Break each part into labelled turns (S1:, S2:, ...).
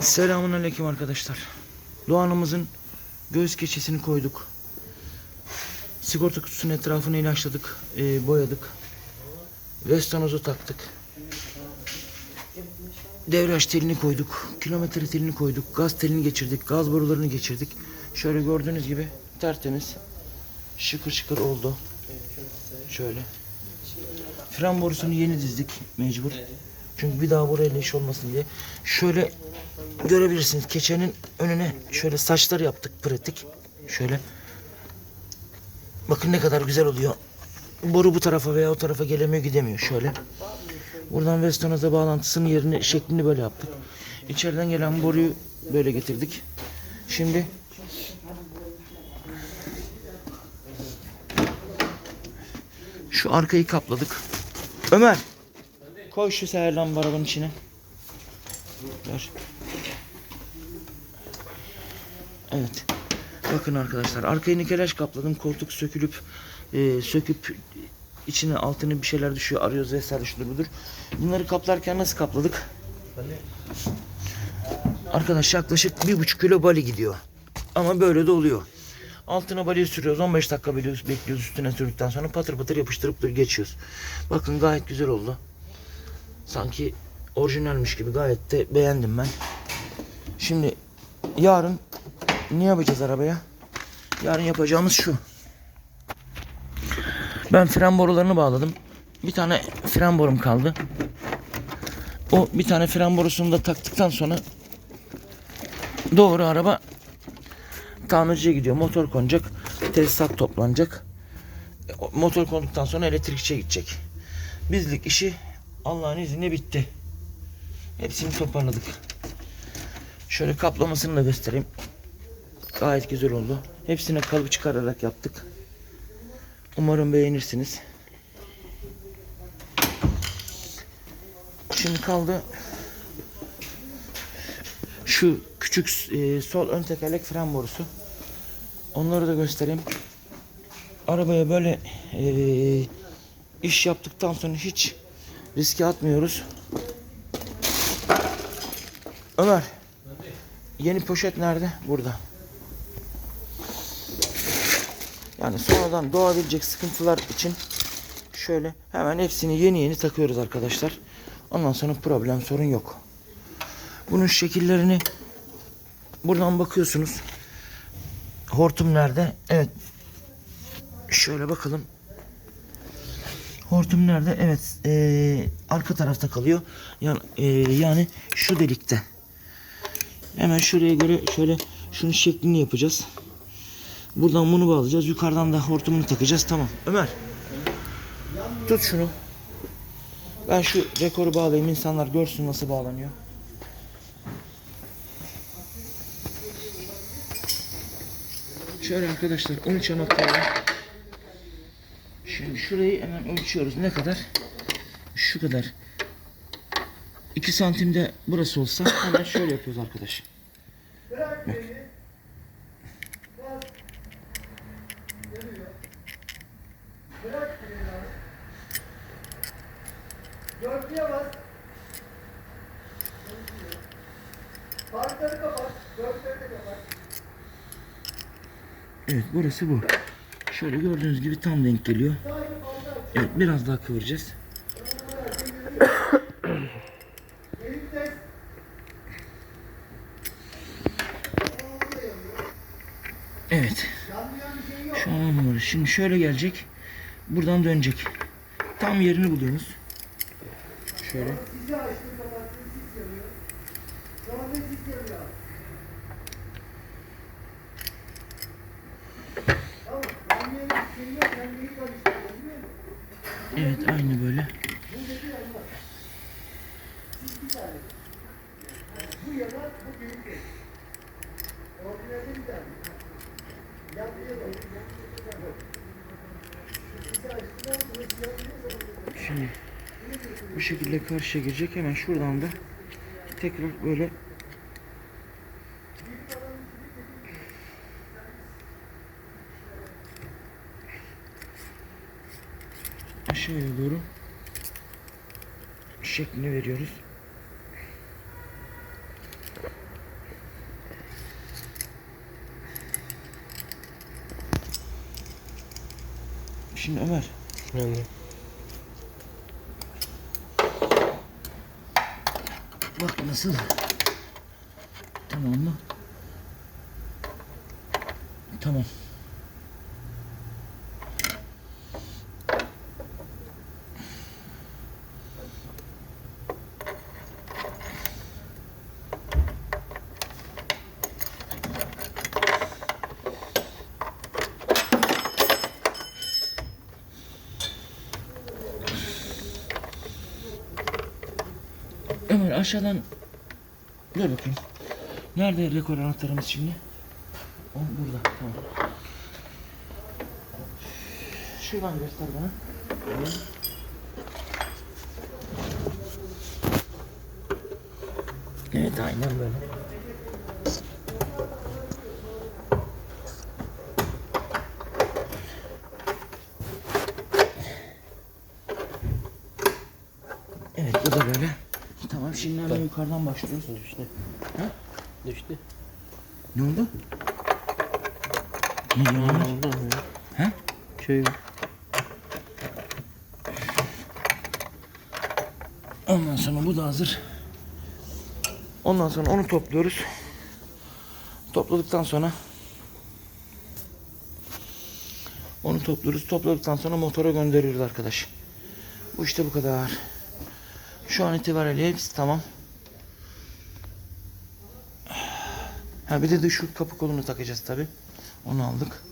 S1: Selamun aleyküm arkadaşlar. Doğanımızın göğüs keçesini koyduk. Sigorta kutusunun etrafını ilaçladık, e, boyadık. Vestanozu taktık. Devraç telini koyduk, kilometre telini koyduk, gaz telini geçirdik, gaz borularını geçirdik. Şöyle gördüğünüz gibi tertemiz, şıkır şıkır oldu. Şöyle. Fren borusunu yeni dizdik mecbur. Çünkü bir daha buraya iş olmasın diye. Şöyle görebilirsiniz keçenin önüne şöyle saçlar yaptık pratik. Şöyle. Bakın ne kadar güzel oluyor. Boru bu tarafa veya o tarafa gelemiyor gidemiyor şöyle. Buradan Vestonaz'a bağlantısının yerini şeklini böyle yaptık. İçeriden gelen boruyu böyle getirdik. Şimdi şu arkayı kapladık. Ömer koy şu seher lamba arabanın içine. Ver. Evet. Bakın arkadaşlar arkayı nikelaj kapladım. Koltuk sökülüp e, söküp içine altına bir şeyler düşüyor. Arıyoruz vesaire şudur budur. Bunları kaplarken nasıl kapladık? Arkadaş yaklaşık bir buçuk kilo bali gidiyor. Ama böyle de oluyor. Altına baliyi sürüyoruz. 15 dakika bekliyoruz, üstüne sürdükten sonra patır patır yapıştırıp geçiyoruz. Bakın gayet güzel oldu. Sanki orijinalmiş gibi gayet de beğendim ben. Şimdi yarın ne yapacağız arabaya? Yarın yapacağımız şu. Ben fren borularını bağladım. Bir tane fren borum kaldı. O bir tane fren borusunu da taktıktan sonra doğru araba tamirciye gidiyor. Motor konacak. Tesisat toplanacak. E, Motor konduktan sonra elektrikçiye gidecek. Bizlik işi Allah'ın izniyle bitti. Hepsini toparladık. Şöyle kaplamasını da göstereyim. Gayet güzel oldu. Hepsine kalıp çıkararak yaptık. Umarım beğenirsiniz. Şimdi kaldı şu küçük e, sol ön tekerlek fren borusu. Onları da göstereyim. Arabaya böyle e, iş yaptıktan sonra hiç riske atmıyoruz. Ömer. Yeni poşet nerede? Burada. Yani sonradan doğabilecek sıkıntılar için şöyle hemen hepsini yeni yeni takıyoruz arkadaşlar. Ondan sonra problem sorun yok. Bunun şekillerini buradan bakıyorsunuz. Hortum nerede? Evet. Şöyle bakalım. Hortum nerede? Evet. eee, arka tarafta kalıyor. Yani, eee, yani şu delikte. Hemen şuraya göre şöyle şunun şeklini yapacağız. Buradan bunu bağlayacağız. Yukarıdan da hortumunu takacağız. Tamam. Ömer. Tut şunu. Ben şu rekoru bağlayayım. insanlar görsün nasıl bağlanıyor. Şöyle arkadaşlar 13 noktalı. Şimdi şurayı hemen ölçüyoruz. Ne kadar? Şu kadar. 2 santimde burası olsa hemen şöyle yapıyoruz arkadaş. Bak. Evet burası bu. Şöyle gördüğünüz gibi tam denk geliyor. Evet biraz daha kıvıracağız. Evet. Şu an numara. Şimdi şöyle gelecek. Buradan dönecek. Tam yerini buluyorsunuz. Şöyle.
S2: Sizi açtım kapattım. Sis yanıyor. Şu anda sis yanıyor. Tamam. Yanmayan bir şey yok. Ben neyi karıştırıyorum biliyor musun?
S1: Evet aynı böyle.
S2: Bu yana bu büyük değil. Orijinalde bir tane. Yanmaya bak. Sisi açtılar. Burası yanmıyor.
S1: Şimdi bu şekilde karşıya girecek. Hemen şuradan da tekrar böyle aşağıya doğru şeklini veriyoruz. Şimdi Ömer.
S3: Yani.
S1: Bak nasıl. Tamam mı? Tamam. Ömer aşağıdan Ver bakayım. Nerede rekor anahtarımız şimdi? O burada. Tamam. Şuradan göster bana. Evet aynen böyle. Evet bu da böyle. Tamam şimdi hemen yukarıdan başlıyoruz.
S3: düştü.
S1: Ha?
S3: Düştü.
S1: Ne oldu? Ne Ömer?
S3: Oldu?
S1: He?
S3: Şey
S1: Ondan sonra bu da hazır. Ondan sonra onu topluyoruz. Topladıktan sonra onu topluyoruz. Topladıktan sonra motora gönderiyoruz arkadaş. Bu işte bu kadar. Şu an itibariyle hepsi tamam. Ha bir de, de şu kapı kolunu takacağız tabi. Onu aldık.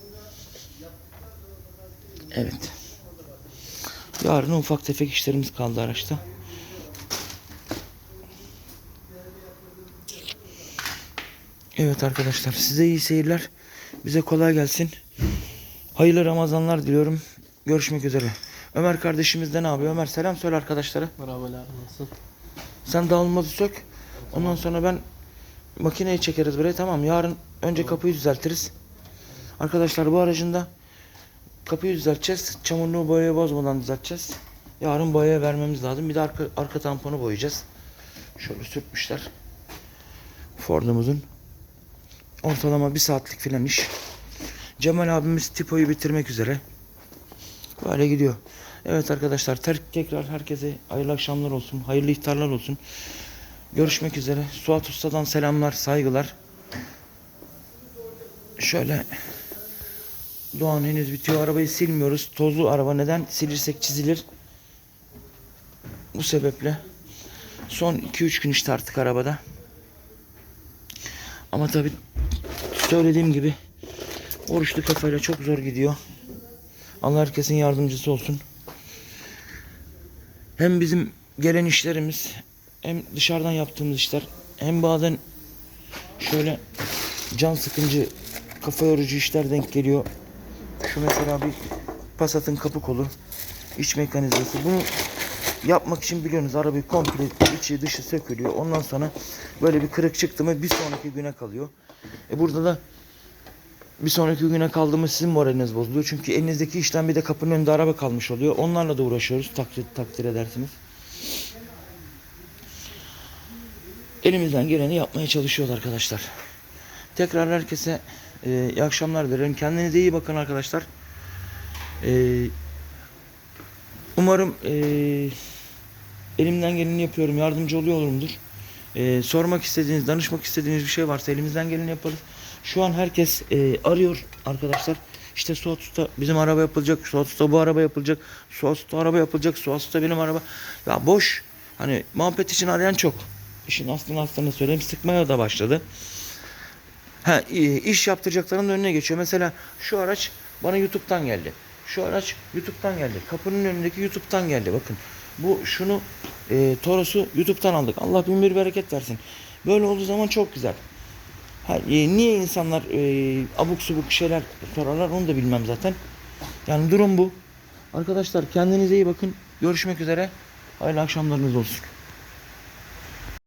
S1: Evet. Yarın ufak tefek işlerimiz kaldı araçta. Evet arkadaşlar size iyi seyirler. Bize kolay gelsin. Hayırlı Ramazanlar diliyorum. Görüşmek üzere. Ömer kardeşimiz de ne yapıyor? Ömer selam söyle arkadaşlara.
S3: Merhabalar nasıl?
S1: Sen dağılmazı sök. Ondan sonra ben makineyi çekeriz buraya tamam. Yarın önce kapıyı düzeltiriz. Arkadaşlar bu aracın da kapıyı düzelteceğiz. Çamurluğu boyaya bozmadan düzelteceğiz. Yarın boyaya vermemiz lazım. Bir de arka, arka tamponu boyayacağız. Şöyle sürtmüşler. Ford'umuzun. Ortalama bir saatlik filan iş. Cemal abimiz tipoyu bitirmek üzere. Böyle gidiyor. Evet arkadaşlar tekrar herkese hayırlı akşamlar olsun. Hayırlı iftarlar olsun. Görüşmek üzere. Suat Usta'dan selamlar, saygılar. Şöyle Doğan henüz bitiyor. Arabayı silmiyoruz. Tozlu araba neden? Silirsek çizilir. Bu sebeple son 2-3 gün işte artık arabada. Ama tabi söylediğim gibi oruçlu kafayla çok zor gidiyor. Allah herkesin yardımcısı olsun. Hem bizim gelen işlerimiz hem dışarıdan yaptığımız işler hem bazen şöyle can sıkıncı kafa yorucu işler denk geliyor. Şu mesela bir Passat'ın kapı kolu iç mekanizması. Bunu yapmak için biliyorsunuz arabayı komple içi dışı sökülüyor. Ondan sonra böyle bir kırık çıktı mı bir sonraki güne kalıyor. E burada da bir sonraki güne kaldı mı sizin moraliniz bozuluyor. Çünkü elinizdeki işten bir de kapının önünde araba kalmış oluyor. Onlarla da uğraşıyoruz takdir, takdir edersiniz. Elimizden geleni yapmaya çalışıyoruz arkadaşlar. Tekrar herkese e, iyi akşamlar dilerim. Kendinize iyi bakın arkadaşlar. E, umarım e, elimden geleni yapıyorum. Yardımcı oluyorumdur. E, sormak istediğiniz, danışmak istediğiniz bir şey varsa elimizden geleni yaparız. Şu an herkes e, arıyor arkadaşlar. İşte Suat Usta bizim araba yapılacak. Suat Usta bu araba yapılacak. Suat Usta araba yapılacak. Suat Usta benim araba. Ya boş. Hani muhabbet için arayan çok. İşin aslını aslını söyleyeyim. Sıkmaya da başladı. Ha, iş yaptıracakların önüne geçiyor. Mesela şu araç bana YouTube'dan geldi. Şu araç YouTube'dan geldi. Kapının önündeki YouTube'dan geldi. Bakın bu şunu e, Toros'u YouTube'dan aldık. Allah bin bir bereket versin. Böyle olduğu zaman çok güzel. Ha, e, niye insanlar e, abuk subuk şeyler sorarlar onu da bilmem zaten. Yani durum bu. Arkadaşlar kendinize iyi bakın. Görüşmek üzere. Hayırlı akşamlarınız olsun.